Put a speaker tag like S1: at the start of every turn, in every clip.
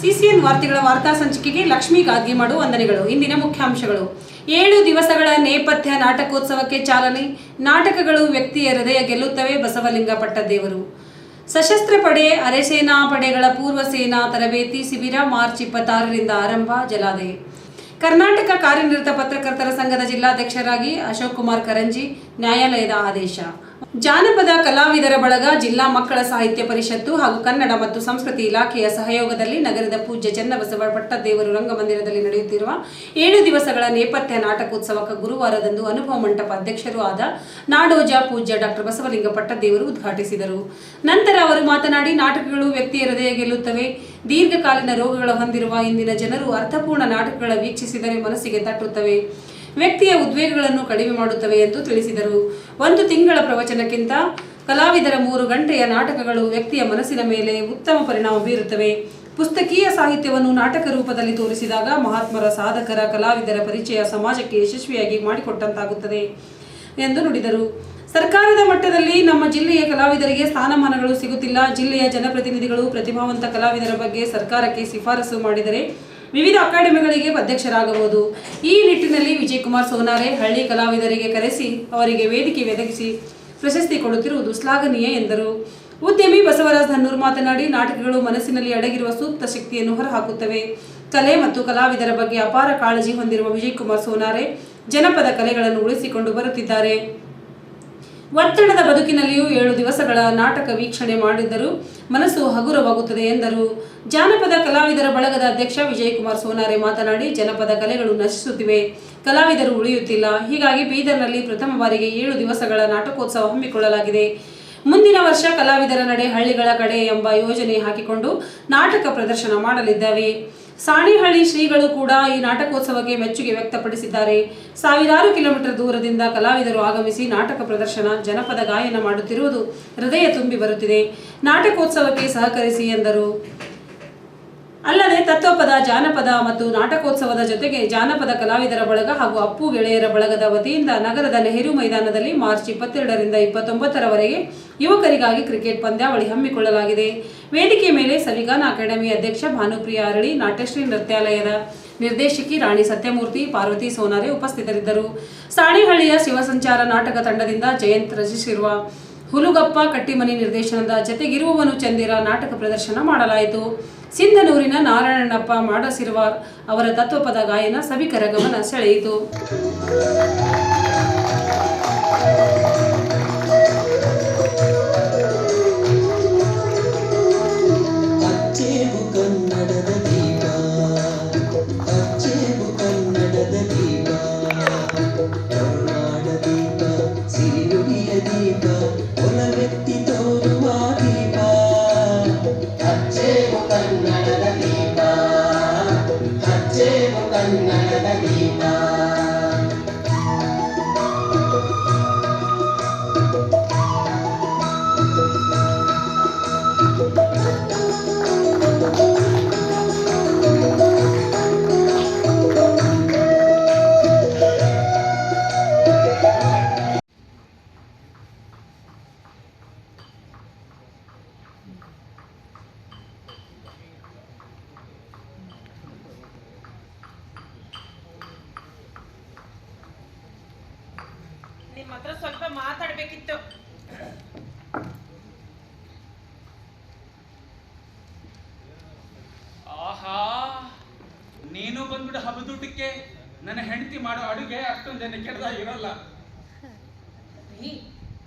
S1: CCN ವಾರ್ತೆಗಳ ವಾರ್ತಾ ಸಂಚಿಕೆಗೆ ಲಕ್ಷ್ಮೀ ಗಾದ್ಗಿಮಾಡು ವಂದನೆಗಳು. ಇಂದಿನ ಮುಖ್ಯಾಂಶಗಳು. ಏಳು ದಿವಸಗಳ ನೇಪಥ್ಯ ನಾಟಕೋತ್ಸವಕ್ಕೆ ಚಾಲನೆ. ನಾಟಕಗಳು ವ್ಯಕ್ತಿಯ ಹೃದಯ ಗೆಲ್ಲುತ್ತವೆ ಬಸವಲಿಂಗ ಪಟ್ಟದೇವರು ಸಶಸ್ತ್ರ ಪಡೆ, ಅರೆಸೇನಾ ಪಡೆಗಳ ಪೂರ್ವ ಸೇನಾ ತರಬೇತಿ ಶಿಬಿರ ಮಾರ್ಚ್ ಇಪ್ಪತ್ತಾರರಿಂದ ಆರಂಭ ಜಲಾದೆ ಕರ್ನಾಟಕ ಕಾರ್ಯನಿರತ ಪತ್ರಕರ್ತರ ಸಂಘದ ಜಿಲ್ಲಾಧ್ಯಕ್ಷರಾಗಿ ಅಶೋಕ್ ಕುಮಾರ್ ಕರಂಜಿ ನ್ಯಾಯಾಲಯದ ಆದೇಶ. ಜಾನಪದ ಕಲಾವಿದರ ಬಳಗ ಜಿಲ್ಲಾ ಮಕ್ಕಳ ಸಾಹಿತ್ಯ ಪರಿಷತ್ತು ಹಾಗೂ ಕನ್ನಡ ಮತ್ತು ಸಂಸ್ಕೃತಿ ಇಲಾಖೆಯ ಸಹಯೋಗದಲ್ಲಿ ನಗರದ ಪೂಜ್ಯ ಚನ್ನಬಸವ ಪಟ್ಟದೇವರು ರಂಗಮಂದಿರದಲ್ಲಿ ನಡೆಯುತ್ತಿರುವ ಏಳು ದಿವಸಗಳ ನೇಪಥ್ಯ ನಾಟಕೋತ್ಸವಕ್ಕೆ ಗುರುವಾರದಂದು ಅನುಭವ ಮಂಟಪ ಅಧ್ಯಕ್ಷರೂ ಆದ ನಾಡೋಜ ಪೂಜ್ಯ ಡಾಕ್ಟರ್ ಬಸವಲಿಂಗ ಪಟ್ಟದೇವರು ಉದ್ಘಾಟಿಸಿದರು. ನಂತರ ಅವರು ಮಾತನಾಡಿ, ನಾಟಕಗಳು ವ್ಯಕ್ತಿಯ ಹೃದಯ ಗೆಲ್ಲುತ್ತವೆ. ದೀರ್ಘಕಾಲೀನ ರೋಗಗಳ ಹೊಂದಿರುವ ಇಂದಿನ ಜನರು ಅರ್ಥಪೂರ್ಣ ನಾಟಕಗಳ ವೀಕ್ಷಿಸಿದರೆ ಮನಸ್ಸಿಗೆ ತಟ್ಟುತ್ತವೆ. ವ್ಯಕ್ತಿಯ ಉದ್ವೇಗಗಳನ್ನು ಕಡಿಮೆ ಮಾಡುತ್ತವೆ ಎಂದು ತಿಳಿಸಿದರು. ಒಂದು ತಿಂಗಳ ಪ್ರವಚನಕ್ಕಿಂತ ಕಲಾವಿದರ ಮೂರು ಗಂಟೆಯ ನಾಟಕಗಳು ವ್ಯಕ್ತಿಯ ಮನಸ್ಸಿನ ಮೇಲೆ ಉತ್ತಮ ಪರಿಣಾಮ ಬೀರುತ್ತವೆ. ಪುಸ್ತಕೀಯ ಸಾಹಿತ್ಯವನ್ನು ನಾಟಕ ರೂಪದಲ್ಲಿ ತೋರಿಸಿದಾಗ ಮಹಾತ್ಮರ ಸಾಧಕರ ಕಲಾವಿದರ ಪರಿಚಯ ಸಮಾಜಕ್ಕೆ ಯಶಸ್ವಿಯಾಗಿ ಮಾಡಿಕೊಟ್ಟಂತಾಗುತ್ತದೆ ಎಂದು ನುಡಿದರು. ಸರ್ಕಾರದ ಮಟ್ಟದಲ್ಲಿ ನಮ್ಮ ಜಿಲ್ಲೆಯ ಕಲಾವಿದರಿಗೆ ಸ್ಥಾನಮಾನಗಳು ಸಿಗುತ್ತಿಲ್ಲ. ಜಿಲ್ಲೆಯ ಜನಪ್ರತಿನಿಧಿಗಳು ಪ್ರತಿಭಾವಂತ ಕಲಾವಿದರ ಬಗ್ಗೆ ಸರ್ಕಾರಕ್ಕೆ ಶಿಫಾರಸು ಮಾಡಿದರೆ ವಿವಿಧ ಅಕಾಡೆಮಿಗಳಿಗೆ ಅಧ್ಯಕ್ಷರಾಗಬಹುದು. ಈ ನಿಟ್ಟಿನಲ್ಲಿ ವಿಜಯಕುಮಾರ್ ಸೋನಾರೆ ಹಳ್ಳಿ ಕಲಾವಿದರಿಗೆ ಕರೆಸಿ, ಅವರಿಗೆ ವೇದಿಕೆ ಒದಗಿಸಿ ಪ್ರಶಸ್ತಿ ಕೊಡುತ್ತಿರುವುದು ಶ್ಲಾಘನೀಯ ಎಂದರು. ಉದ್ಯಮಿ ಬಸವರಾಜ್ ಹನ್ನೂರ್ ಮಾತನಾಡಿ, ನಾಟಕಗಳು ಮನಸ್ಸಿನಲ್ಲಿ ಅಡಗಿರುವ ಸೂಕ್ತ ಶಕ್ತಿಯನ್ನು ಹೊರಹಾಕುತ್ತವೆ. ಕಲೆ ಮತ್ತು ಕಲಾವಿದರ ಬಗ್ಗೆ ಅಪಾರ ಕಾಳಜಿ ಹೊಂದಿರುವ ವಿಜಯಕುಮಾರ್ ಸೋನಾರೆ ಜನಪದ ಕಲೆಗಳನ್ನು ಉಳಿಸಿಕೊಂಡು ಬರುತ್ತಿದ್ದಾರೆ. ಒತ್ತಡದ ಬದುಕಿನಲ್ಲಿಯೂ ಏಳು ದಿವಸಗಳ ನಾಟಕ ವೀಕ್ಷಣೆ ಮಾಡಿದ್ದರೂ. ಮನಸ್ಸು ಹಗುರವಾಗುತ್ತದೆ ಎಂದರು. ಜಾನಪದ ಕಲಾವಿದರ ಬಳಗದ ಅಧ್ಯಕ್ಷ ವಿಜಯಕುಮಾರ್ ಸೋನಾರೆ ಮಾತನಾಡಿ, ಜನಪದ ಕಲೆಗಳು ನಶಿಸುತ್ತಿವೆ. ಕಲಾವಿದರು ಉಳಿಯುತ್ತಿಲ್ಲ. ಹೀಗಾಗಿ ಬೀದರ್ನಲ್ಲಿ ಪ್ರಥಮ ಬಾರಿಗೆ ಏಳು ದಿವಸಗಳ ನಾಟಕೋತ್ಸವ ಹಮ್ಮಿಕೊಳ್ಳಲಾಗಿದೆ. ಮುಂದಿನ ವರ್ಷ ಕಲಾವಿದರ ನಡೆ ಹಳ್ಳಿಗಳ ಕಡೆ ಎಂಬ ಯೋಜನೆ ಹಾಕಿಕೊಂಡು ನಾಟಕ ಪ್ರದರ್ಶನ ಮಾಡಲಿದ್ದಾವೆ ಸಾಣಿಹಳ್ಳಿ ಶ್ರೀಗಳು ಕೂಡ ಈ ನಾಟಕೋತ್ಸವಕ್ಕೆ ಮೆಚ್ಚುಗೆ ವ್ಯಕ್ತಪಡಿಸಿದ್ದಾರೆ. ಸಾವಿರಾರು ಕಿಲೋಮೀಟರ್ ದೂರದಿಂದ ಕಲಾವಿದರು ಆಗಮಿಸಿ ನಾಟಕ ಪ್ರದರ್ಶನ, ಜನಪದ ಗಾಯನ ಮಾಡುತ್ತಿರುವುದು ಹೃದಯ ತುಂಬಿ ಬರುತ್ತಿದೆ. ನಾಟಕೋತ್ಸವಕ್ಕೆ ಸಹಕರಿಸಿ ಎಂದರು. ಅಲ್ಲದೆ ತತ್ವಪದ, ಜಾನಪದ ಮತ್ತು ನಾಟಕೋತ್ಸವದ ಜೊತೆಗೆ ಜಾನಪದ ಕಲಾವಿದರ ಬಳಗ ಹಾಗೂ ಅಪ್ಪು ಗೆಳೆಯರ ಬಳಗದ ವತಿಯಿಂದ ನಗರದ ನೆಹರು ಮೈದಾನದಲ್ಲಿ ಮಾರ್ಚ್ ಇಪ್ಪತ್ತೆರಡರಿಂದ ಇಪ್ಪತ್ತೊಂಬತ್ತರವರೆಗೆ ಯುವಕರಿಗಾಗಿ ಕ್ರಿಕೆಟ್ ಪಂದ್ಯಾವಳಿ ಹಮ್ಮಿಕೊಳ್ಳಲಾಗಿದೆ. ವೇದಿಕೆ ಮೇಲೆ ಸಲಿಗಾನ ಅಕಾಡೆಮಿ ಅಧ್ಯಕ್ಷ ಭಾನುಪ್ರಿಯ ಅರಳಿ, ನಾಟ್ಯಶ್ರೀ ನೃತ್ಯಾಲಯದ ನಿರ್ದೇಶಕಿ ರಾಣಿ ಸತ್ಯಮೂರ್ತಿ, ಪಾರ್ವತಿ ಸೋನಾರೆ ಉಪಸ್ಥಿತರಿದ್ದರು. ಸಾಣಿಹಳ್ಳಿಯ ಶಿವಸಂಚಾರ ನಾಟಕ ತಂಡದಿಂದ ಜಯಂತ್ ರಚಿಸಿರುವ ಹುಲುಗಪ್ಪ ಕಟ್ಟಿಮನಿ ನಿರ್ದೇಶನದ ಜತೆಗಿರುವವನು ಚಂದಿರ ನಾಟಕ ಪ್ರದರ್ಶನ ಮಾಡಲಾಯಿತು. ಸಿಂಧನೂರಿನ ನಾರಾಯಣಪ್ಪ ಮಾಡಸಿರುವಾರ್ ಅವರ ತತ್ವಪದ ಗಾಯನ ಸಭಿಕರ ಗಮನ ಸೆಳೆಯಿತು.
S2: ಬಂದ್ಬಿಡು ಹಬ್ಬದೂಟಕ್ಕೆ ನನ್ನ ಹೆಂಡತಿ ಮಾಡೋ ಅಡುಗೆ ಅಷ್ಟೊಂದು ಇರಲ್ಲ.
S3: ರೀ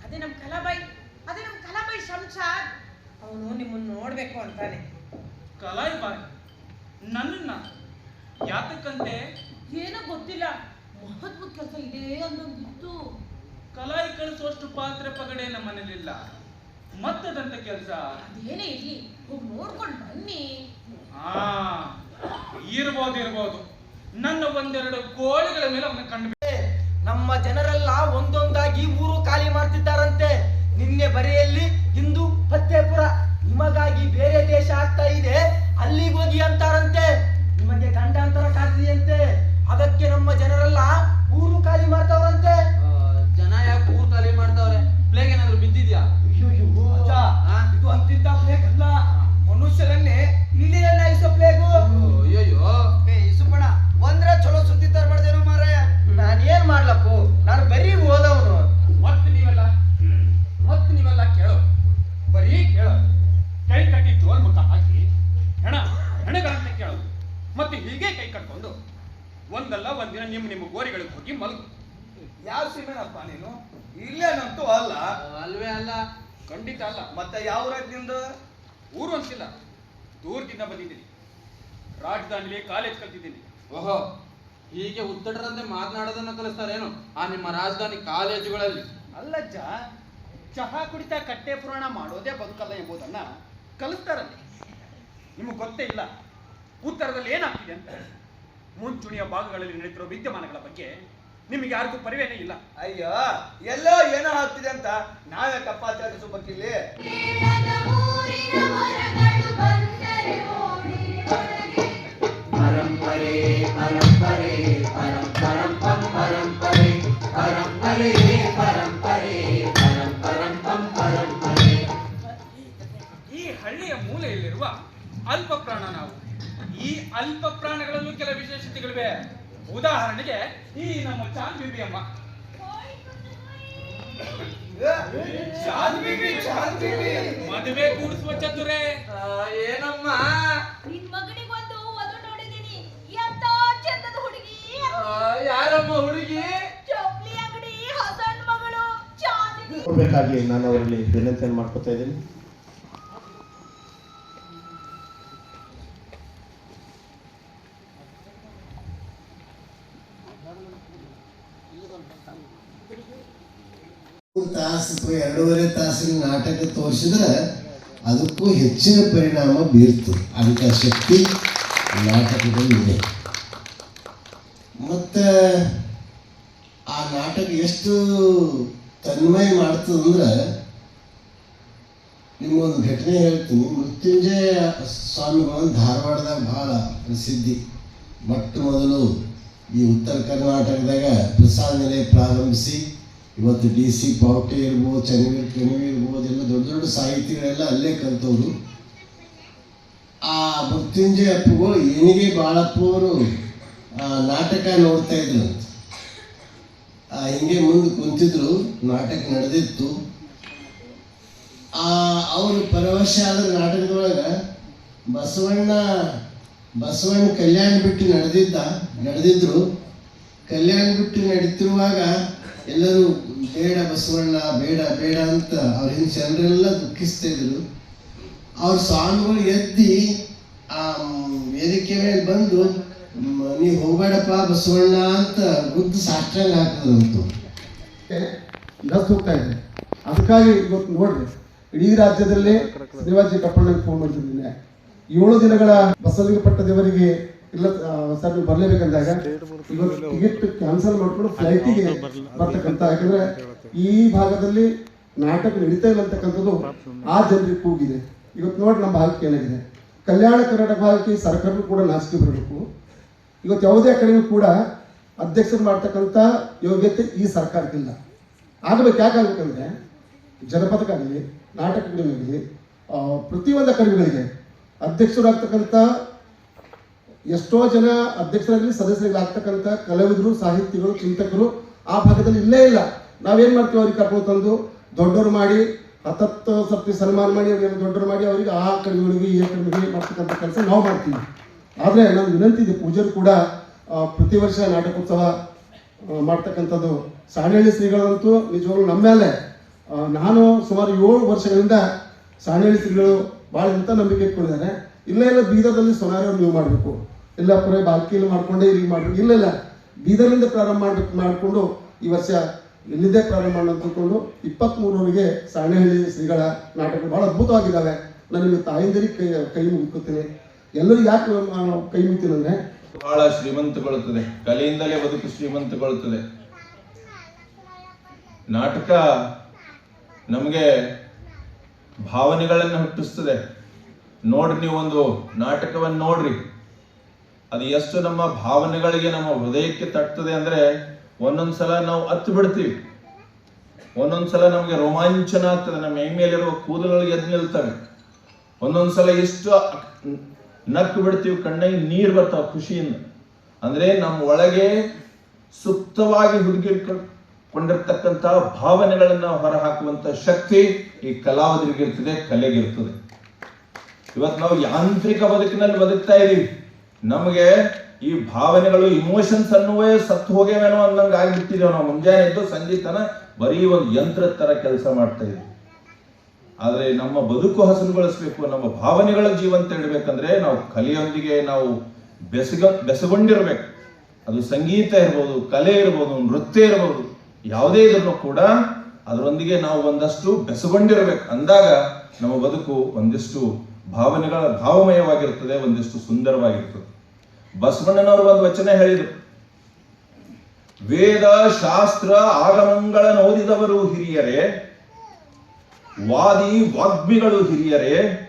S3: ಅದೇ ನಮ್ ಕಲಾಬಾಯಿ ಅದೇ ನಮ್ ಕಲಾಬಾಯಿ ಶಂಶಾದ್ ಅವನು ನಿಮ್ಮನ್ನು ನೋಡ್ಬೇಕು ಅಂತಾನೆ.
S2: ಕಲಾಯಿ ಬಾಯ್ ನನ್ನನ್ನ ಯಾತಕ್ಕಂತೆ?
S3: ಏನೋ ಗೊತ್ತಿಲ್ಲ ಮಹತ್ವದ ಕೆಲಸ ಇದೆ ಅನ್ನೋದಿತ್ತು
S2: ಕಲಾಯಿ ಕಳಿಸುವಷ್ಟು ಪಾತ್ರೆ ಪಗಡೆ ನಮ್ಮ ಮನೇಲಿಲ್ಲ. ಮತ್ತದಂತ ಕೆಲಸ?
S3: ಅದೇನೇ ಇರ್ಲಿ ಹೋಗಿ ನೋಡ್ಕೊಂಡು ಬನ್ನಿ.
S2: ಆ ಇರ್ಬೋದು ಇರ್ಬೋದು. ನನ್ನ ಒಂದೆರಡು ಕೋಳಿಗಳ ಮೇಲೆ ಅವನ ಕಂಡು
S4: ನಮ್ಮ ಜನರೆಲ್ಲ ಒಂದೊಂದಾಗಿ ಊರು ಖಾಲಿ ಮಾಡ್ತಿದ್ದಾರಂತೆ. ಹೀಗೆ
S2: ಕೈ ಕಟ್ಕೊಂಡು ಒಂದಲ್ಲ ಒಂದಿನ ನಿಮ್ಮ ನಿಮ್ಮ ಗೋರಿಗಳಿಗೆ ಹೋಗಿ ಮಲಗು.
S5: ಯಾವ ಸೀಮೆನಪ್ಪ ನೀನು? ಇಲ್ಲೇನಂತೂ ಅಲ್ಲ.
S6: ಅಲ್ವೇ ಅಲ್ಲ.
S2: ಖಂಡಿತ ಅಲ್ಲ.
S5: ಮತ್ತೆ ಯಾವ ರಾಜ್ಯದಿಂದ
S2: ಊರು ಅನ್ಸಿಲ್ಲ. ದೂರದಿಂದ ಬಂದಿದ್ದೀನಿ. ರಾಜಧಾನಿಲಿ ಕಾಲೇಜ್ ಕಲ್ತಿದ್ದೀನಿ.
S6: ಓಹೋ ಹೀಗೆ ಉತ್ತಡರಂತೆ ಮಾತನಾಡೋದನ್ನ ಕಲಿಸ್ತಾರೇನು? ಆ ನಿಮ್ಮ ರಾಜಧಾನಿ ಕಾಲೇಜುಗಳಲ್ಲಿ.
S2: ಅಲ್ಲಜ್ಜ ಚಹಾ ಕುಡಿತಾ ಕಟ್ಟೆ ಪುರಾಣ ಮಾಡೋದೇ ಬದುಕಲ್ಲ ಎಂಬುದನ್ನ ಕಲಿಸ್ತಾರಲ್ಲಿ. ನಿಮಗೆ ಗೊತ್ತೇ ಇಲ್ಲ. ಉತ್ತರದಲ್ಲಿ ಏನಾಗ್ತಿದೆ ಅಂತ ಮುಂಚೂಣಿಯ ಭಾಗಗಳಲ್ಲಿ ನಡೆಯುತ್ತಿರುವ ವಿದ್ಯಮಾನಗಳ ಬಗ್ಗೆ ನಿಮಗೆ ಯಾರಿಗೂ ಪರಿವೇನೇ ಇಲ್ಲ.
S5: ಅಯ್ಯೋ ಎಲ್ಲೋ ಏನೋ ಆಗ್ತಿದೆ ಅಂತ ನಾವೇ ತಪ್ಪಾಚರಿಸು ಬರ್ತಿಲ್ಲ
S2: ಈ ಹಳ್ಳಿಯ ಮೂಲೆಯಲ್ಲಿರುವ ಅಲ್ಪ ಪ್ರಾಣ ನಾವು ಈ ಅಲ್ಪ ಪ್ರಾಣಗಳಲ್ಲೂ ಕೆಲ ವಿಶೇಷತೆಗಳಿವೆ. ಉದಾಹರಣೆಗೆ ಈ ನಮ್ಮ ಚಾಂದ್ ಬಿಬಿ ಅಮ್ಮ ಮದುವೆ ಕೂಡಿಸುವ ಚತುರೆ.
S6: ಆ, ಏನಮ್ಮ? ಯಾರಮ್ಮ ಹುಡುಗಿ?
S7: ನಾನು ಅವರಲ್ಲಿ ವಿನಂತಿಯನ್ನು ಮಾಡ್ಕೊತಾ ಇದ್ದೀನಿ.
S8: ಅಥವಾ ಎರಡೂವರೆ ತಾಸಿನ ನಾಟಕ ತೋರಿಸಿದ್ರೆ ಅದಕ್ಕೂ ಹೆಚ್ಚಿನ ಪರಿಣಾಮ ಬೀರ್ತು ಅಂಥ ಶಕ್ತಿ ನಾಟಕದಲ್ಲಿದೆ ಮತ್ತು ಆ ನಾಟಕ ಎಷ್ಟು ತನ್ಮಯ ಮಾಡ್ತದಂದ್ರೆ ನಿಮ್ಗೊಂದು ಘಟನೆ ಹೇಳ್ತೀನಿ. ಮೃತ್ಯುಂಜಯ ಸ್ವಾಮಿಗಳು ಧಾರವಾಡದಾಗ ಭಾಳ ಪ್ರಸಿದ್ಧಿ. ಮೊಟ್ಟ ಮೊದಲು ಈ ಉತ್ತರ ಕರ್ನಾಟಕದಾಗ ಪ್ರಸಾದ ನಿಲಯ ಪ್ರಾರಂಭಿಸಿ ಇವತ್ತು ಡಿ ಸಿ ಪಾವಟೆ ಇರ್ಬೋದು ಚನ್ನವೀರ್ ಕಣಿವೆ ಇರ್ಬೋದು, ಎಲ್ಲ ದೊಡ್ಡ ದೊಡ್ಡ ಸಾಹಿತಿಗಳೆಲ್ಲ ಅಲ್ಲೇ ಕಲ್ತವ್ರು. ಆ ಮೃತ್ಯುಂಜಯ ಅಪ್ಪುಗಳು ಏನಿಗೆ ಬಾಳಪ್ಪವರು ನಾಟಕ ನೋಡ್ತಾ ಇದ್ರು. ಹಿಂಗೆ ಮುಂದೆ ಕುಂತಿದ್ರು, ನಾಟಕ ನಡೆದಿತ್ತು. ಆ, ಅವರು ಪರವಶ ಆದ ನಾಟಕದೊಳಗೆ ಬಸವಣ್ಣ ಬಸವಣ್ಣ ಕಲ್ಯಾಣ ಬಿಟ್ಟು ನಡೆದಿದ್ದ, ನಡೆದಿದ್ರು. ಕಲ್ಯಾಣ ಬಿಟ್ಟು ನಡೀತಿರುವಾಗ ಎಲ್ಲರೂ ಬೇಡ ಬಸವಣ್ಣ, ಬೇಡ ಬೇಡ ಅಂತ ಅವ್ರ ಹಿಂದೆ ಜನರೆಲ್ಲ ದುಃಖಿಸ್ತಾ ಇದ್ರು. ಅವ್ರ ಸ್ವಾಮಿಗಳು ಎದ್ದಿ, ಆ ವೇದಿಕೆ ಮೇಲೆ ಬಂದು ನೀವು ಹೋಗಬೇಡಪ್ಪ ಬಸವಣ್ಣ ಅಂತ ಗುದ್ದು ಸಾಷ್ಟಾಂಗ ಹಾಕಿದ್ರಂತು
S9: ಲಸ್ ಹೋಗ್ತಾ ಇದೆ ಅದಕ್ಕಾಗಿ ಇವತ್ತು ನೋಡ್ರಿ, ಇಡೀ ರಾಜ್ಯದಲ್ಲೇ ಶ್ರೀವಾಜಿ ಕಪ್ಪಣ್ಣಗೆ ಫೋನ್ ಮಾಡಿದ್ದೀನಿ ಏಳು ದಿನಗಳ ಬಸವಲಿಂಗಪಟ್ಟ ದೇವರಿಗೆ ಇಲ್ಲ ಸರ್ ನೀವು ಬರ್ಲೇಬೇಕಂದಾಗ ಇವತ್ತು ಟಿಕೆಟ್ ಕ್ಯಾನ್ಸಲ್ ಮಾಡ್ಕೊಂಡು ಫ್ಲೈಟಿಗೆ ಬರ್ತಕ್ಕಂಥ ಯಾಕಂದ್ರೆ ಈ ಭಾಗದಲ್ಲಿ ನಾಟಕ ನಡೀತಾ ಇಲ್ಲ ಅಂತಕ್ಕಂಥದ್ದು ಆ ಜನರಿಗೆ ಕೂಗಿದೆ. ಇವತ್ತು ನೋಡಿ ನಮ್ಮ ಭಾಗಕ್ಕೆ ಏನಾಗಿದೆ. ಕಲ್ಯಾಣ ಕರ್ನಾಟಕ ಭಾಗಕ್ಕೆ ಸರ್ಕಾರ ಕೂಡ ನಾಚಿಕೆ ಬರಬೇಕು. ಇವತ್ತು ಯಾವುದೇ ಕಡೆಯೂ ಕೂಡ ಅಧ್ಯಕ್ಷರು ಮಾಡ್ತಕ್ಕಂಥ ಯೋಗ್ಯತೆ ಈ ಸರ್ಕಾರಕ್ಕಿಲ್ಲ ಆಗಬೇಕು ಯಾಕಾಗಬೇಕಂದ್ರೆ ಜನಪದಕ್ಕಾಗಲಿ ನಾಟಕಗಳಿಗಾಗಲಿ ಪ್ರತಿಯೊಂದು ಅಕಾಡೆಮಿಗಳಿಗೆ ಅಧ್ಯಕ್ಷರಾಗ್ತಕ್ಕಂಥ ಎಷ್ಟೋ ಜನ ಅಧ್ಯಕ್ಷರಾಗಲಿ ಸದಸ್ಯರಾಗ್ತಕ್ಕಂಥ ಕಲಾವಿದರು ಸಾಹಿತಿಗಳು ಚಿಂತಕರು ಆ ಭಾಗದಲ್ಲಿ ಇಲ್ಲೇ ಇಲ್ಲ. ನಾವೇನು ಮಾಡ್ತೀವಿ ಅವ್ರಿಗೆ ಕರ್ಕೊಂಡು ತಂದು ದೊಡ್ಡವರು ಮಾಡಿ, ಹತ್ತತ್ತು ಸರ್ತಿ ಸನ್ಮಾನ ಮಾಡಿ, ಅವರಿಗೆ ದೊಡ್ಡವರು ಮಾಡಿ, ಅವರಿಗೆ ಆ ಕಡಿಮೆಗಳಿಗೆ ಈ ಕಡಿಮೆಗಳಿಗೆ ಮಾಡ್ತಕ್ಕಂಥ ಕೆಲಸ ನಾವು ಮಾಡ್ತೀವಿ. ಆದರೆ ನಾನು ವಿನಂತಿ ಇದೆ, ಪೂಜಾರಿ ಕೂಡ ಪ್ರತಿ ವರ್ಷ ನಾಟಕೋತ್ಸವ ಮಾಡ್ತಕ್ಕಂಥದ್ದು ಸಾಣೇಳಿ ಶ್ರೀಗಳಂತೂ ನಿಜವಾಗ್ಲೂ ನಮ್ಮ ಮೇಲೆ. ನಾನು ಸುಮಾರು ಏಳು ವರ್ಷಗಳಿಂದ ಸಾಣೇಳಿ ಶ್ರೀಗಳು ಭಾಳ ಇಂಥ ನಂಬಿಕೆ ಇಟ್ಕೊಂಡಿದ್ದಾರೆ. ಇಲ್ಲ ಇಲ್ಲ ಬೀದರ್ದಲ್ಲಿ ಸೊನಾರ ನೀವು ಮಾಡಬೇಕು. ಇಲ್ಲ, ಪುರೇ ಬಾಲ್ಕಿಯಲ್ಲಿ ಮಾಡ್ಕೊಂಡೇ ಇಲ್ಲಿ ಮಾಡಬೇಕು. ಇಲ್ಲ ಇಲ್ಲ, ಬೀದರ್ನಿಂದ ಪ್ರಾರಂಭ ಮಾಡಿ, ಮಾಡಿಕೊಂಡು ಈ ವರ್ಷ ಇಲ್ಲಿದ್ದೇ ಪ್ರಾರಂಭ ಮಾಡೋಣ ತಿಳ್ಕೊಂಡು ಇಪ್ಪತ್ತ್ಮೂರವರೆಗೆ ಸಾಣೆಹಳ್ಳಿ ಶ್ರೀಗಳ ನಾಟಕಗಳು ಭಾಳ ಅದ್ಭುತವಾಗಿದ್ದಾವೆ. ನಾನು ನಿಮ್ಮ ತಾಯಿಂದರಿಗೆ ಕೈ ಕೈ ಮುಗ್ಕೋತೀನಿ ಎಲ್ಲರೂ ಯಾಕೆ ಕೈ ಮುಗ್ತೀನಿ ಅಂದರೆ
S10: ಬಹಳ ಶ್ರೀಮಂತಗೊಳ್ಳುತ್ತದೆ. ಕಲೆಯಿಂದಲೇ ಬದುಕು ಶ್ರೀಮಂತಗೊಳ್ಳುತ್ತದೆ. ನಾಟಕ ನಮಗೆ ಭಾವನೆಗಳನ್ನು ಹುಟ್ಟಿಸ್ತದೆ. ನೋಡ್ರಿ ನೀವು ಒಂದು ನಾಟಕವನ್ನು ನೋಡ್ರಿ. ಅದು ಎಷ್ಟು ನಮ್ಮ ಭಾವನೆಗಳಿಗೆ ನಮ್ಮ ಹೃದಯಕ್ಕೆ ತಟ್ತದೆ ಅಂದ್ರೆ ಒಂದೊಂದ್ಸಲ ನಾವು ಹತ್ತು ಬಿಡ್ತೀವಿ. ಒಂದೊಂದ್ಸಲ ನಮಗೆ ರೋಮಾಂಚನ ಆಗ್ತದೆ, ನಮ್ಮ ಮೈ ಮೇಲಿರುವ ಕೂದಲುಗಳು ಎದ್ದು ನಿಲ್ತವೆ. ಒಂದೊಂದ್ಸಲ ಎಷ್ಟು ನಕ್ಕು ಬಿಡ್ತೀವಿ ಕಣ್ಣಿಗೆ ನೀರು ಬರ್ತಾವ ಖುಷಿಯಿಂದ. ಅಂದ್ರೆ ನಮ್ಮ ಒಳಗೆ ಸುಪ್ತವಾಗಿ ಹುಡುಗಿಕೊಂಡಿರ್ತಕ್ಕಂಥ ಭಾವನೆಗಳನ್ನು ಹೊರಹಾಕುವಂತ ಶಕ್ತಿ ಈ ಕಲಾವಿದರಿಗಿರ್ತದೆ, ಕಲೆಗಿರ್ತದೆ. ಇವತ್ತು ನಾವು ಯಾಂತ್ರಿಕ ಬದುಕಿನಲ್ಲಿ ಬದುಕ್ತಾ ಇದ್ದೀವಿ ನಮಗೆ ಈ ಭಾವನೆಗಳು ಇಮೋಷನ್ಸ್ ಅನ್ನುವೇ ಸತ್ತು ಹೋಗ್ಯಾವೇನೋ ಅನ್ನಂಗೆ ಆಗಿಬಿಟ್ಟಿದ್ದೇವೆ ನಾವು. ಮುಂಜಾನೆ ಎದ್ದು ಸಂಗೀತನ ಬರೀ ಒಂದು ಯಂತ್ರದ ತರ ಕೆಲಸ ಮಾಡ್ತಾ ಇದ್ದೀವಿ ಆದರೆ ನಮ್ಮ ಬದುಕು ಹಸನುಗೊಳಿಸ್ಬೇಕು ನಮ್ಮ ಭಾವನೆಗಳ ಜೀವಂತ ಇಡಬೇಕಂದ್ರೆ ನಾವು ಕಲೆಯೊಂದಿಗೆ ನಾವು ಬೆಸಗ, ಬೆಸಗೊಂಡಿರ್ಬೇಕು. ಅದು ಸಂಗೀತ ಇರ್ಬೋದು, ಕಲೆ ಇರ್ಬೋದು, ನೃತ್ಯ ಇರ್ಬೋದು, ಯಾವುದೇ ಇದ್ರೂ ಕೂಡ ಅದರೊಂದಿಗೆ ನಾವು ಒಂದಷ್ಟು ಬೆಸಗೊಂಡಿರ್ಬೇಕು. ಅಂದಾಗ ನಮ್ಮ ಬದುಕು ಒಂದಿಷ್ಟು ಭಾವನೆಗಳ ಭಾವಮಯವಾಗಿರ್ತದೆ ಒಂದಿಷ್ಟು ಸುಂದರವಾಗಿರ್ತದೆ ಬಸವಣ್ಣನವರು ಒಂದು ವಚನ ಹೇಳಿದರು. ವೇದ, ಶಾಸ್ತ್ರ ಆಗಮಗಳನ್ನು ಓದಿದವರು ಹಿರಿಯರೇ, ವಾದಿ, ವಾಗ್ಮಿಗಳು ಹಿರಿಯರೇ,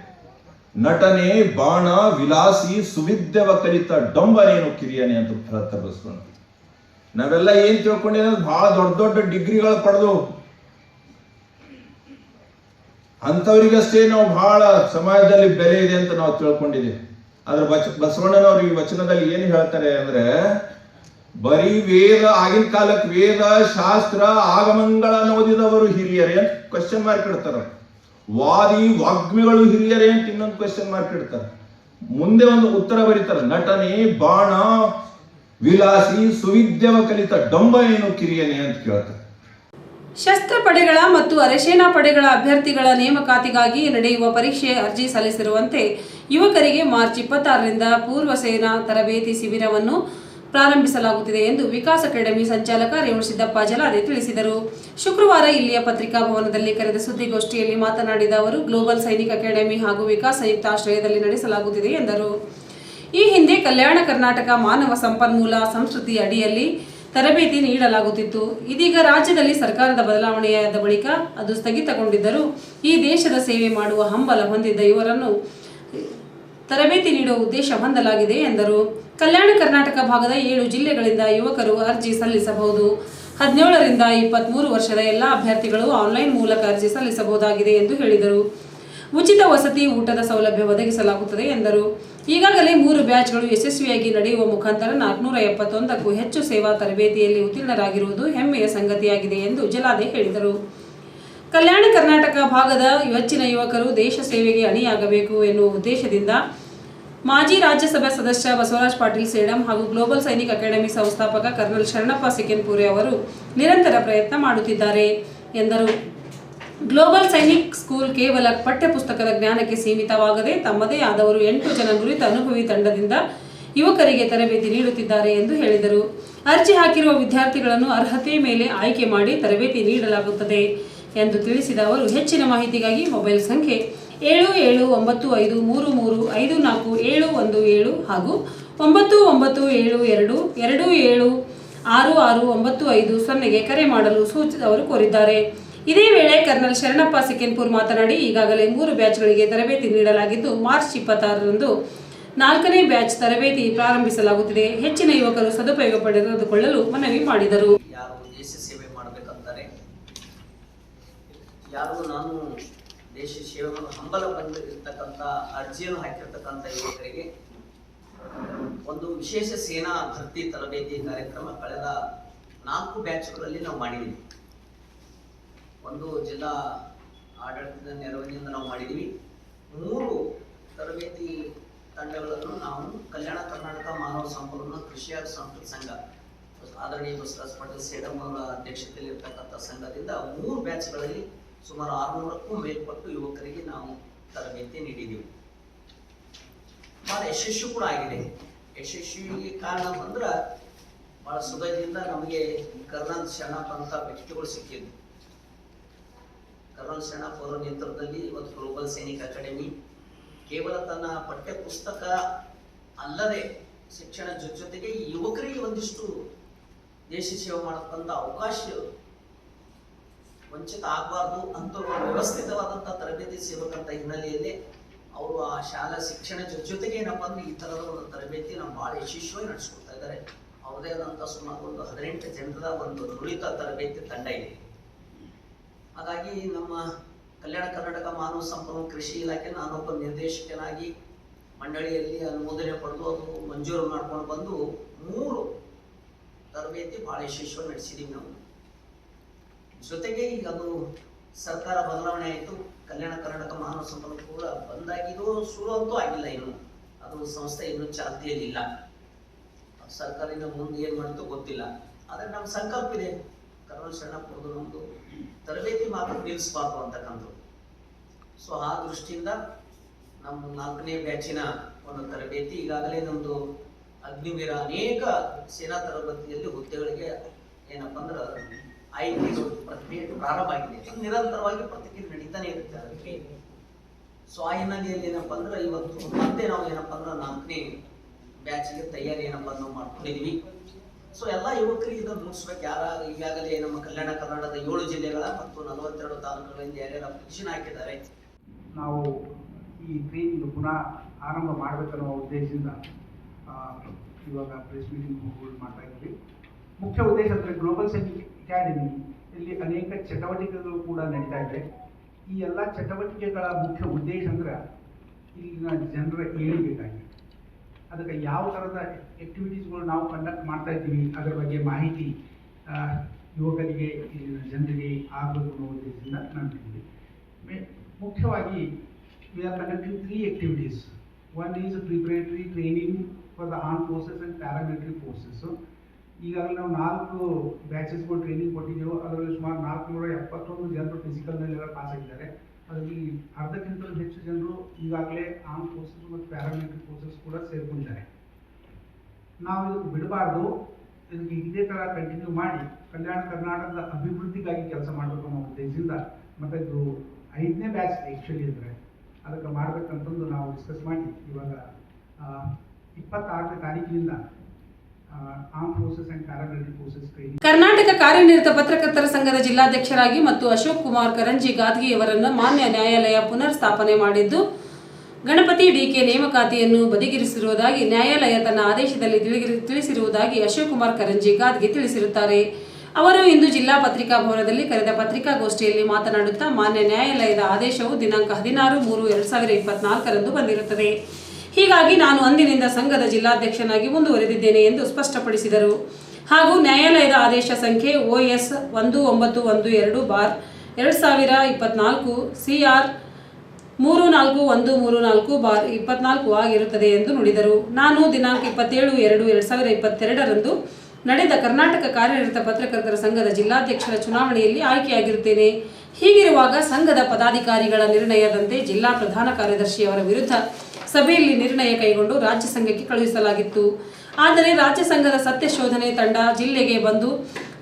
S10: ನಟನೆ, ಬಾಣ, ವಿಲಾಸಿ, ಸುವಿದ್ಯವ ಕಲಿತ ಡೊಂಬನೇನು ಕಿರಿಯನೆ ಅಂತ ಬಸವಣ್ಣ. ನಾವೆಲ್ಲ ಏನ್ ತಿಳ್ಕೊಂಡಿದ್ರೆ ಬಹಳ ದೊಡ್ಡ ದೊಡ್ಡ ಡಿಗ್ರಿಗಳು ಪಡೆದು ಅಂಥವ್ರಿಗಷ್ಟೇ ನಾವು ಬಹಳ ಸಮಾಜದಲ್ಲಿ ಬೆಲೆ ಇದೆ ಅಂತ ನಾವು ತಿಳ್ಕೊಂಡಿದ್ದೀವಿ. ಆದ್ರೆ ಬಚ ಬಸವಣ್ಣನವರು ಈ ವಚನದಲ್ಲಿ ಏನು ಹೇಳ್ತಾರೆ ಅಂದ್ರೆ, ಬರೀ ವೇದ, ಆಗಿನ ಕಾಲಕ್ಕೆ ವೇದ, ಶಾಸ್ತ್ರ ಆಗಮಂಗಳ ಓದಿದವರು ಹಿರಿಯರೇ ಅಂತ ಕ್ವಶನ್ ಮಾರ್ಕ್ ಇಡ್ತಾರ ವಾದಿ, ವಾಗ್ಮಿಗಳು ಹಿರಿಯರೇ ಅಂತ ಇನ್ನೊಂದು ಕ್ವಶನ್ ಮಾರ್ಕ್ ಇಡ್ತಾರೆ. ಮುಂದೆ ಒಂದು ಉತ್ತರ ಬರೀತಾರೆ, ನಟನೆ, ಬಾಣ, ವಿಲಾಸಿ, ಸುವಿದ್ಯವ ಕಲಿತ ಡೊಂಬ ಏನು ಕಿರಿಯನೇ ಅಂತ ಕೇಳ್ತಾರೆ.
S1: ಶಸ್ತ್ರ ಪಡೆಗಳ ಮತ್ತು ಅರೆಸೇನಾ ಪಡೆಗಳ ಅಭ್ಯರ್ಥಿಗಳ ನೇಮಕಾತಿಗಾಗಿ ನಡೆಯುವ ಪರೀಕ್ಷೆ ಅರ್ಜಿ ಸಲ್ಲಿಸಿರುವಂತೆ ಯುವಕರಿಗೆ ಮಾರ್ಚ್ ಇಪ್ಪತ್ತಾರರಿಂದ ಪೂರ್ವ ಸೇನಾ ತರಬೇತಿ ಶಿಬಿರವನ್ನು ಪ್ರಾರಂಭಿಸಲಾಗುತ್ತಿದೆ ಎಂದು ವಿಕಾಸ್ ಅಕಾಡೆಮಿ ಸಂಚಾಲಕ ರೇವಣಸಿದ್ದಪ್ಪ ಜಲಾದೆ ತಿಳಿಸಿದರು. ಶುಕ್ರವಾರ ಇಲ್ಲಿಯ ಪತ್ರಿಕಾ ಭವನದಲ್ಲಿ ಕರೆದ ಸುದ್ದಿಗೋಷ್ಠಿಯಲ್ಲಿ ಮಾತನಾಡಿದ ಅವರು, ಗ್ಲೋಬಲ್ ಸೈನಿಕ್ ಅಕಾಡೆಮಿ ಹಾಗೂ ವಿಕಾಸ್ ಸಂಯುಕ್ತಾಶ್ರಯದಲ್ಲಿ ನಡೆಸಲಾಗುತ್ತಿದೆ ಎಂದರು. ಈ ಹಿಂದೆ ಕಲ್ಯಾಣ ಕರ್ನಾಟಕ ಮಾನವ ಸಂಪನ್ಮೂಲ ಸಂಸ್ಕೃತಿ ಅಡಿಯಲ್ಲಿ ತರಬೇತಿ ನೀಡಲಾಗುತ್ತಿತ್ತು. ಇದೀಗ ರಾಜ್ಯದಲ್ಲಿ ಸರ್ಕಾರದ ಬದಲಾವಣೆಯಾದ ಬಳಿಕ ಅದು ಸ್ಥಗಿತಗೊಂಡಿದ್ದರೂ ಈ ದೇಶದ ಸೇವೆ ಮಾಡುವ ಹಂಬಲ ಹೊಂದಿದ್ದ ಇವರನ್ನು ತರಬೇತಿ ನೀಡುವ ಉದ್ದೇಶ ಹೊಂದಲಾಗಿದೆ ಎಂದರು. ಕಲ್ಯಾಣ ಕರ್ನಾಟಕ ಭಾಗದ ಏಳು ಜಿಲ್ಲೆಗಳಿಂದ ಯುವಕರು ಅರ್ಜಿ ಸಲ್ಲಿಸಬಹುದು. ಹದಿನೇಳರಿಂದ ಇಪ್ಪತ್ತ್ಮೂರು ವರ್ಷದ ಎಲ್ಲ ಅಭ್ಯರ್ಥಿಗಳು ಆನ್ಲೈನ್ ಮೂಲಕ ಅರ್ಜಿ ಸಲ್ಲಿಸಬಹುದಾಗಿದೆ ಎಂದು ಹೇಳಿದರು. ಉಚಿತ ವಸತಿ ಊಟದ ಸೌಲಭ್ಯ ಒದಗಿಸಲಾಗುತ್ತದೆ ಎಂದರು. ಈಗಾಗಲೇ ಮೂರು ಬ್ಯಾಚ್ಗಳು ಯಶಸ್ವಿಯಾಗಿ ನಡೆಯುವ ಮುಖಾಂತರ ನಾಲ್ಕುನೂರ ಎಪ್ಪತ್ತೊಂದಕ್ಕೂ ಹೆಚ್ಚು ಸೇವಾ ತರಬೇತಿಯಲ್ಲಿ ಉತ್ತೀರ್ಣರಾಗಿರುವುದು ಹೆಮ್ಮೆಯ ಸಂಗತಿಯಾಗಿದೆ ಎಂದು ಜಲಾದೆ ಹೇಳಿದರು. ಕಲ್ಯಾಣ ಕರ್ನಾಟಕ ಭಾಗದ ಹೆಚ್ಚಿನ ಯುವಕರು ದೇಶ ಸೇವೆಗೆ ಅಣಿಯಾಗಬೇಕು ಎನ್ನುವ ಉದ್ದೇಶದಿಂದ ಮಾಜಿ ರಾಜ್ಯಸಭಾ ಸದಸ್ಯ ಬಸವರಾಜ್ ಪಾಟೀಲ್ ಸೇಡಂ ಹಾಗೂ ಗ್ಲೋಬಲ್ ಸೈನಿಕ್ ಅಕಾಡೆಮಿ ಸಂಸ್ಥಾಪಕ ಕರ್ನಲ್ ಶರಣಪ್ಪ ಸಿಕೆನ್ಪುರೆ ಅವರು ನಿರಂತರ ಪ್ರಯತ್ನ ಮಾಡುತ್ತಿದ್ದಾರೆ ಎಂದರು. ಗ್ಲೋಬಲ್ ಸೈನಿಕ್ ಸ್ಕೂಲ್ ಕೇವಲ ಪಠ್ಯಪುಸ್ತಕದ ಜ್ಞಾನಕ್ಕೆ ಸೀಮಿತವಾಗದೆ ತಮ್ಮದೇ ಆದವರು ಎಂಟು ಜನ ಗುರಿತ ಅನುಭವಿ ತಂಡದಿಂದ ಯುವಕರಿಗೆ ತರಬೇತಿ ನೀಡುತ್ತಿದ್ದಾರೆ ಎಂದು ಹೇಳಿದರು. ಅರ್ಜಿ ಹಾಕಿರುವ ವಿದ್ಯಾರ್ಥಿಗಳನ್ನು ಅರ್ಹತೆ ಮೇಲೆ ಆಯ್ಕೆ ಮಾಡಿ ತರಬೇತಿ ನೀಡಲಾಗುತ್ತದೆ ಎಂದು ತಿಳಿಸಿದ ಅವರು, ಹೆಚ್ಚಿನ ಮಾಹಿತಿಗಾಗಿ ಮೊಬೈಲ್ ಸಂಖ್ಯೆ ಏಳು ಏಳು ಒಂಬತ್ತು ಐದು ಮೂರು ಮೂರು ಐದು ನಾಲ್ಕು ಏಳು ಒಂದು ಏಳು ಹಾಗೂ ಒಂಬತ್ತು ಒಂಬತ್ತು ಏಳು ಎರಡು ಎರಡು ಏಳು ಆರು ಆರು ಒಂಬತ್ತು ಐದು ಸೊನ್ನೆಗೆ ಕರೆ ಮಾಡಲು ಸೂಚಿತ ಅವರು ಕೋರಿದ್ದಾರೆ. ಇದೇ ವೇಳೆ ಕರ್ನಲ್ ಶರಣಪ್ಪ ಸಿಕೆನ್ಪುರ್ ಮಾತನಾಡಿ, ಈಗಾಗಲೇ ಮೂರು ಬ್ಯಾಚ್ಗಳಿಗೆ ತರಬೇತಿ ನೀಡಲಾಗಿದ್ದು, ಮಾರ್ಚ್ ಇಪ್ಪತ್ತಾರರಂದು ನಾಲ್ಕನೇ ಬ್ಯಾಚ್ ತರಬೇತಿ ಪ್ರಾರಂಭಿಸಲಾಗುತ್ತಿದೆ. ಹೆಚ್ಚಿನ ಯುವಕರು ಸದುಪಯೋಗ ಪಡೆದುಕೊಳ್ಳಲು ಮನವಿ ಮಾಡಿದರು.
S11: ಯಾರು ದೇಶ ಸೇವೆ ಮಾಡಬೇಕಂತಾರೆ? ಯಾರು ನಾನು ದೇಶ ಸೇವೆ ಹಂಬಲ ಅರ್ಜಿಯನ್ನು ಹಾಕಿರ್ತಕ್ಕಂಥ ಯುವಕರಿಗೆ ಒಂದು ವಿಶೇಷ ಸೇನಾ ಭರ್ತಿ ತರಬೇತಿ ಕಾರ್ಯಕ್ರಮ ಕಳೆದ ನಾಲ್ಕು ಬ್ಯಾಚ್ಗಳಲ್ಲಿ ನಾವು ಮಾಡಿದ್ದೀವಿ. ಒಂದು ಜಿಲ್ಲಾ ಆಡಳಿತದ ನೆರವಿನಿಂದ ನಾವು ಮಾಡಿದ್ವಿ. ಮೂರು ತರಬೇತಿ ತಂಡಗಳನ್ನು ನಾವು ಕಲ್ಯಾಣ ಕರ್ನಾಟಕ ಮಾನವ ಸಂಪನ್ಮೂಲ ಕೃಷಿ ಹಾಗೂ ಸಂಸ್ಕೃತಿ ಸಂಘ, ಆದರಣೀಯ ಬಸವರಾಜ ಪಾಟೀಲ್ ಸೇಡಂ ಅವರ ಅಧ್ಯಕ್ಷತೆಯಲ್ಲಿ ಇರ್ತಕ್ಕಂಥ ಸಂಘದಿಂದ ಮೂರು ಬ್ಯಾಚ್ಗಳಲ್ಲಿ ಸುಮಾರು ಆರುನೂರಕ್ಕೂ ಮೇಲ್ಪಟ್ಟು ಯುವಕರಿಗೆ ನಾವು ತರಬೇತಿ ನೀಡಿದ್ದೀವಿ ಬಹಳ ಯಶಸ್ವಿ ಕೂಡ ಆಗಿದೆ. ಯಶಸ್ವಿಗೆ ಕಾರಣ ಬಂದ್ರ ಬಹಳ ಸುಗದಿಂದ ನಮಗೆ ಕರ್ನಾಟಕ ಶರಣಪ್ಪ ಅಂತ ವ್ಯಕ್ತಿಗಳು ಸಿಕ್ಕಿದ್ರು. ಕರ್ನಲ್ ಶರಣಪ್ಪ ಅವರ ನೇತೃತ್ವದಲ್ಲಿ ಇವತ್ತು ಗ್ಲೋಬಲ್ ಸೈನಿಕ್ ಅಕಾಡೆಮಿ ಕೇವಲ ತನ್ನ ಪಠ್ಯ ಪುಸ್ತಕ ಅಲ್ಲದೆ ಶಿಕ್ಷಣ ಜೊತೆ ಜೊತೆಗೆ ಯುವಕರಿಗೆ ಒಂದಿಷ್ಟು ದೇಶ ಸೇವೆ ಮಾಡತಕ್ಕಂಥ ಅವಕಾಶ ವಂಚಿತ ಆಗಬಾರ್ದು ಅಂತ ಒಂದು ವ್ಯವಸ್ಥಿತವಾದಂಥ ತರಬೇತಿ ಸಿಗಬೇಕಂತ ಹಿನ್ನೆಲೆಯಲ್ಲಿ ಅವರು ಆ ಶಾಲಾ ಶಿಕ್ಷಣ ಜೊತೆಗೆ ಏನಪ್ಪ ಅಂದ್ರೆ ಈ ತರದ ಒಂದು ತರಬೇತಿ ನಮ್ಮ ಭಾಳ ಯಶಸ್ವಿಯಾಗಿ ನಡೆಸ್ಕೊಡ್ತಾ ಇದ್ದಾರೆ. ಅವರದೇ ಆದಂಥ ಸುಮಾರು ಒಂದು ಹದಿನೆಂಟು ಜನರ ಒಂದು ನುರಿತ ತರಬೇತಿ ತಂಡ ಇದೆ. ಹಾಗಾಗಿ ನಮ್ಮ ಕಲ್ಯಾಣ ಕರ್ನಾಟಕ ಮಾನವ ಸಂಪನ್ಮೂಲ ಕೃಷಿ ಇಲಾಖೆ ನಾನೊಬ್ಬ ನಿರ್ದೇಶಕನಾಗಿ ಮಂಡಳಿಯಲ್ಲಿ ಅನುಮೋದನೆ ಪಡೆದು ಅದು ಮಂಜೂರು ಮಾಡ್ಕೊಂಡು ಬಂದು ಮೂರು ತರಬೇತಿ ಭಾಳ ಯಶಸ್ವಿ ನಡೆಸಿದ್ದೀವಿ ನಾವು. ಜೊತೆಗೆ ಈಗ ಅದು ಸರ್ಕಾರ ಬದಲಾವಣೆ ಆಯಿತು, ಕಲ್ಯಾಣ ಕರ್ನಾಟಕ ಮಾನವ ಸಂಪನ್ಮೂಲ ಬಂದಾಗಿದ್ದು ಶುರು ಅಂತೂ ಆಗಿಲ್ಲ ಇನ್ನು. ಅದು ಸಂಸ್ಥೆ ಇನ್ನೂ ಚಾಲ್ತಿಯಲ್ಲಿಲ್ಲ. ಸರ್ಕಾರ ಇನ್ನು ಮುಂದೆ ಏನು ಮಾಡುತ್ತೋ ಗೊತ್ತಿಲ್ಲ. ಆದರೆ ನಮ್ಮ ಸಂಕಲ್ಪ ಇದೆ. ಕರ್ನಲ್ ಶರಣಪ್ಪರದು ನಮ್ದು ತರಬೇತಿ ಮಾತ್ರ ನಿಲ್ಲಿಸಬಾರ್ದು ಅಂತಕ್ಕಂಥದ್ದು. ಸೊ ಆ ದೃಷ್ಟಿಯಿಂದ ನಮ್ಮ ನಾಲ್ಕನೇ ಬ್ಯಾಚಿನ ಒಂದು ತರಬೇತಿ ಈಗಾಗಲೇ ನಮ್ದು ಅಗ್ನಿವೀರ ಅನೇಕ ಸೇನಾ ತರಬೇತಿಯಲ್ಲಿ ಹುದ್ದೆಗಳಿಗೆ ಏನಪ್ಪ ಅಂದ್ರೆ ಆಯ್ಕೆ ಪ್ರಕ್ರಿಯೆ ಪ್ರಾರಂಭ ಆಗಿದೆ. ನಿರಂತರವಾಗಿ ಪ್ರತಿಕ್ರಿಯೆ ನಡೀತಾನೆ ಇರುತ್ತೆ ಅದಕ್ಕೆ. ಸೊ ಆ ಹಿನ್ನೆಲೆಯಲ್ಲಿ ಏನಪ್ಪ ಅಂದ್ರೆ ಇವತ್ತು ಮತ್ತೆ ನಾವು ಏನಪ್ಪ ಅಂದ್ರೆ ನಾಲ್ಕನೇ ಬ್ಯಾಚ್ಗೆ ತಯಾರಿ ಏನಪ್ಪ ನಾವು ಮಾಡ್ಕೊಂಡಿದೀವಿ. ಸೊ ಎಲ್ಲ ಯುವಕರಿಗೆ ಇದನ್ನು ಮುಗಿಸ್ಬೇಕು. ಯಾರ ಈಗಾಗಲೇ ನಮ್ಮ ಕಲ್ಯಾಣ ಕರ್ನಾಟಕದ ಏಳು ಜಿಲ್ಲೆಗಳ ಮತ್ತು ನಲವತ್ತೆರಡು ತಾಲೂಕುಗಳಿಂದ ಯಾರ್ಯಾರು ಅಪ್ಲಿಕೇಶನ್ ಹಾಕಿದ್ದಾರೆ.
S12: ನಾವು ಈ ಟ್ರೈನಿಂಗ್ ಪುನಃ ಆರಂಭ ಮಾಡಬೇಕನ್ನೋ ಉದ್ದೇಶದಿಂದ ಇವಾಗ ಪ್ರೆಸ್ ಮೀಟಿಂಗ್ ಹೋಲ್ಡ್ ಮಾಡ್ತಾ ಇದ್ದೀವಿ ಮುಖ್ಯ ಉದ್ದೇಶ ಅಂದರೆ ಗ್ಲೋಬಲ್ ಸೈನಿಕ್ ಅಕಾಡೆಮಿ ಇಲ್ಲಿ ಅನೇಕ ಚಟುವಟಿಕೆಗಳು ಕೂಡ ನಡೀತಾ ಇದೆ. ಈ ಎಲ್ಲ ಚಟುವಟಿಕೆಗಳ ಮುಖ್ಯ ಉದ್ದೇಶ ಅಂದ್ರೆ ಇಲ್ಲಿನ ಜನರ ಏಳಿಗೆಗಾಗಿ. ಅದಕ್ಕೆ ಯಾವ ಥರದ ಆಕ್ಟಿವಿಟೀಸ್ಗಳು ನಾವು ಕಂಡಕ್ಟ್ ಮಾಡ್ತಾ ಇದ್ದೀವಿ, ಅದರ ಬಗ್ಗೆ ಮಾಹಿತಿ ಯುವಕರಿಗೆ ಜನರಿಗೆ ಆಗಬೇಕು ಅನ್ನೋ ಉದ್ದೇಶದಿಂದ ನಾನು ಮೇ- ಮುಖ್ಯವಾಗಿ we are conducting three activities one is preparatory training for the arm forces and paramilitary forces ಈಗಾಗಲೇ ನಾವು ನಾಲ್ಕು ಬ್ಯಾಚಸ್ಗಳು ಟ್ರೈನಿಂಗ್ ಕೊಟ್ಟಿದ್ದೆವು. ಅದರಲ್ಲಿ ಸುಮಾರು ನಾಲ್ಕುನೂರ ಎಪ್ಪತ್ತೊಂದು ಜನರು ಫಿಸಿಕಲ್ನಲ್ಲೆಲ್ಲ ಪಾಸ್ ಆಗಿದ್ದಾರೆ. ಅದರಲ್ಲಿ ಅರ್ಧಕ್ಕಿಂತಲೂ ಹೆಚ್ಚು ಜನರು ಈಗಾಗಲೇ ಆರ್ಮ್ ಫೋರ್ಸಸ್ ಮತ್ತು ಪ್ಯಾರಾಮಿಲಿಟರಿ ಫೋರ್ಸಸ್ ಕೂಡ ಸೇರಿಕೊಂಡಿದ್ದಾರೆ. ನಾವು ಇದಕ್ಕೆ ಬಿಡಬಾರ್ದು. ಇದಕ್ಕೆ ಇದೇ ಥರ ಕಂಟಿನ್ಯೂ ಮಾಡಿ ಕಲ್ಯಾಣ ಕರ್ನಾಟಕದ ಅಭಿವೃದ್ಧಿಗಾಗಿ ಕೆಲಸ ಮಾಡಬೇಕು ಅನ್ನೋ ಉದ್ದೇಶದಿಂದ ಮತ್ತು ಇದು ಐದನೇ ಬ್ಯಾಚ್ ಆ್ಯಕ್ಚುಲಿ ಅಂದರೆ ಅದಕ್ಕೆ ಮಾಡಬೇಕಂತಂದು ನಾವು ಡಿಸ್ಕಸ್ ಮಾಡಿ. ಇವಾಗ ಇಪ್ಪತ್ತಾರನೇ ತಾರೀಕಿನಿಂದ
S1: ಕರ್ನಾಟಕ ಕಾರ್ಯನಿರತ ಪತ್ರಕರ್ತರ ಸಂಘದ ಜಿಲ್ಲಾಧ್ಯಕ್ಷರಾಗಿ ಮತ್ತು ಅಶೋಕ್ ಕುಮಾರ್ ಕರಂಜಿ ಗಾದ್ಗಿಯವರನ್ನು ಮಾನ್ಯ ನ್ಯಾಯಾಲಯ ಪುನರ್ ಸ್ಥಾಪನೆ ಮಾಡಿದ್ದು, ಗಣಪತಿ ಡಿಕೆ ನೇಮಕಾತಿಯನ್ನು ಬದಿಗಿರಿಸಿರುವುದಾಗಿ, ನ್ಯಾಯಾಲಯ ತನ್ನ ಆದೇಶದಲ್ಲಿ ತಿಳಿಸಿರುವುದಾಗಿ ಅಶೋಕ್ ಕುಮಾರ್ ಕರಂಜಿ ಗಾದ್ಗೆ ತಿಳಿಸಿರುತ್ತಾರೆ. ಅವರು ಇಂದು ಜಿಲ್ಲಾ ಪತ್ರಿಕಾ ಭವನದಲ್ಲಿ ಕರೆದ ಪತ್ರಿಕಾಗೋಷ್ಠಿಯಲ್ಲಿ ಮಾತನಾಡುತ್ತಾ, ಮಾನ್ಯ ನ್ಯಾಯಾಲಯದ ಆದೇಶವು ದಿನಾಂಕ ಹದಿನಾರು ಮೂರು ಎರಡು ಸಾವಿರದ ಇಪ್ಪತ್ನಾಲ್ಕರಂದು ಬಂದಿರುತ್ತದೆ. ಹೀಗಾಗಿ ನಾನು ಅಂದಿನಿಂದ ಸಂಘದ ಜಿಲ್ಲಾಧ್ಯಕ್ಷನಾಗಿ ಮುಂದುವರೆದಿದ್ದೇನೆ ಎಂದು ಸ್ಪಷ್ಟಪಡಿಸಿದರು. ಹಾಗೂ ನ್ಯಾಯಾಲಯದ ಆದೇಶ ಸಂಖ್ಯೆ ಒ ಎಸ್ ಒಂದು ಒಂಬತ್ತು ಒಂದು ಎರಡು ಬಾರ್ ಎರಡು ಸಾವಿರ ಇಪ್ಪತ್ನಾಲ್ಕು ಸಿ ಆರ್ ಮೂರು ನಾಲ್ಕು ಒಂದು ಮೂರು ನಾಲ್ಕು ಬಾರ್ ಇಪ್ಪತ್ನಾಲ್ಕು ಆಗಿರುತ್ತದೆ ಎಂದು ನುಡಿದರು. ನಾನು ದಿನಾಂಕ ಇಪ್ಪತ್ತೇಳು ಎರಡು ಎರಡು ಸಾವಿರ ಇಪ್ಪತ್ತೆರಡರಂದು ನಡೆದ ಕರ್ನಾಟಕ ಕಾರ್ಯನಿರತ ಪತ್ರಕರ್ತರ ಸಂಘದ ಜಿಲ್ಲಾಧ್ಯಕ್ಷರ ಚುನಾವಣೆಯಲ್ಲಿ ಆಯ್ಕೆಯಾಗಿರುತ್ತೇನೆ. ಹೀಗಿರುವಾಗ ಸಂಘದ ಪದಾಧಿಕಾರಿಗಳ ನಿರ್ಣಯದಂತೆ ಜಿಲ್ಲಾ ಪ್ರಧಾನ ಕಾರ್ಯದರ್ಶಿಯವರ ವಿರುದ್ಧ ಸಭೆಯಲ್ಲಿ ನಿರ್ಣಯ ಕೈಗೊಂಡು ರಾಜ್ಯ ಸಂಘಕ್ಕೆ ಕಳುಹಿಸಲಾಗಿತ್ತು. ಆದರೆ ರಾಜ್ಯ ಸಂಘದ ಸತ್ಯ ಶೋಧನೆ ತಂಡ ಜಿಲ್ಲೆಗೆ ಬಂದು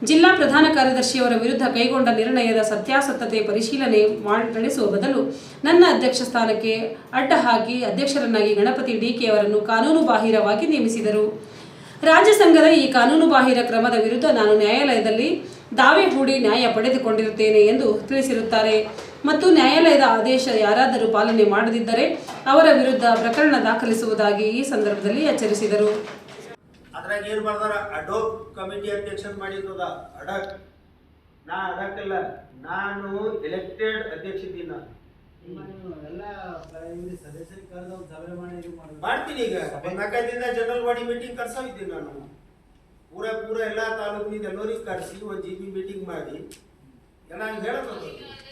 S1: ಜಿಲ್ಲಾ ಪ್ರಧಾನ ಕಾರ್ಯದರ್ಶಿಯವರ ವಿರುದ್ಧ ಕೈಗೊಂಡ ನಿರ್ಣಯದ ಸತ್ಯಾಸತ್ಯತೆ ಪರಿಶೀಲನೆ ನಡೆಸುವ ಬದಲು ನನ್ನ ಅಧ್ಯಕ್ಷ ಸ್ಥಾನಕ್ಕೆ ಅಡ್ಡ ಹಾಕಿ ಅಧ್ಯಕ್ಷರನ್ನಾಗಿ ಗಣಪತಿ ಡಿಕೆ ಅವರನ್ನು ಕಾನೂನು ಬಾಹಿರವಾಗಿ ನೇಮಿಸಿದರು. ರಾಜ್ಯ ಸಂಘದ ಈ ಕಾನೂನು ಬಾಹಿರ ಕ್ರಮದ ವಿರುದ್ಧ ನಾನು ನ್ಯಾಯಾಲಯದಲ್ಲಿ ದಾವೆ ಹೂಡಿ ನ್ಯಾಯ ಪಡೆದುಕೊಂಡಿರುತ್ತೇನೆ ಎಂದು ತಿಳಿಸಿರುತ್ತಾರೆ. ಮತ್ತು ನ್ಯಾಯಾಲಯದ ಆದೇಶ ಯಾರಾದರೂ ಪಾಲನೆ ಮಾಡದಿದ್ದರೆ ಅವರ ವಿರುದ್ಧ ಪ್ರಕರಣ ದಾಖಲಿಸುವುದಾಗಿ ಈ ಸಂದರ್ಭದಲ್ಲಿ ಎಚ್ಚರಿಸಿದರು.
S13: ಅದ್ರಾಗ ಏನ್ ಬರ್ದಾರ ಅಡೋಕ್ ಕಮಿಟಿ ಅಧ್ಯಕ್ಷನ್ ಮಾಡಿದ್ದದ ಅಡಕ್. ನಾ ಅಡಕ್ ಇಲ್ಲ ನಾನು ಎಲೆಕ್ಟೆಡ್ ಅಧ್ಯಕ್ಷ ಇದ್ದೀನಿ ನಾನು ಮಾಡ್ತೀನಿ ಈಗ. ಒಂದ್ ಜನರಲ್ ಬಾಡಿ ಮೀಟಿಂಗ್ ಕರ್ಸಾವಿದ್ದೀನಿ ನಾನು. ಪೂರ ಪೂರ ಎಲ್ಲಾ ತಾಲೂಕಿನಿಂದ ಎಲ್ಲರಿಗೆ ಕರೆಸಿ ಒಂದು ಜಿ ಬಿ ಮೀಟಿಂಗ್ ಮಾಡಿ. ಎಲ್ಲ ಹೇಳೋದು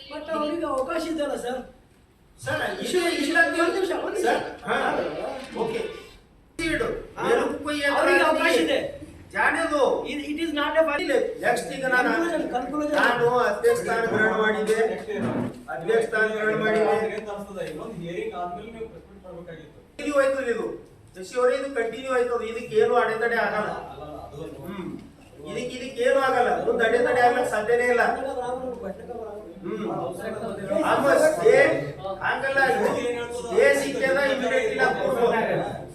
S4: ಬಟ್ ಅವರಿಗೆ ಅವಕಾಶ ಇದೆಯಲ್ಲ ಸರ್
S13: ಸರ್
S4: ಇಶ್ಯೂ
S13: ಇಲ್ಲ
S4: ಒಂದು ನಿಮಿಷ ಒಂದು ನಿಮಿಷ.
S13: ಸರ್ ಹಾ. ಓಕೆ ಇಡು
S4: ಅವರಿಗೆ ಅವಕಾಶ ಇದೆ.
S13: ಜಾಣೆದು.
S4: It is not a
S13: next ಈಗ ನಾನು ನಾನು ಅಧ್ಯಕ್ಷ ಸ್ಥಾನ ಗ್ರಹಣ ಮಾಡಿದ್ದೆ. ಅಧ್ಯಕ್ಷ ಸ್ಥಾನ ಗ್ರಹಣ ನೀವು ಕಂಟಿನ್ಯೂ ಆಯ್ತದ ಇದು. ಶಶಿ ಅವರೇ ಇದು ಕಂಟಿನ್ಯೂ ಆಯ್ತದ ಇದಕ್ಕೆ ಏನು ಅಡೆತಡೆ ಆಗಲ್ಲ. ಇದಕ್ಕೆ ಇದಕ್ಕೆ ಏನು ಆಗಲ್ಲ. ಒಂದು ಅಡೆತಡೆ ಆಗಲ್ಲ ಸಾಧ್ಯನೇ ಇಲ್ಲ. ಹ್ಮ್ ಆಮ ಸ್ಟೇ ಹಂಗಲ್ಲ ಸ್ಟೇ ಸಿಕ್ಕದ ಇಮಿಡಿಯೇಟ್ಲಿ ನಾವು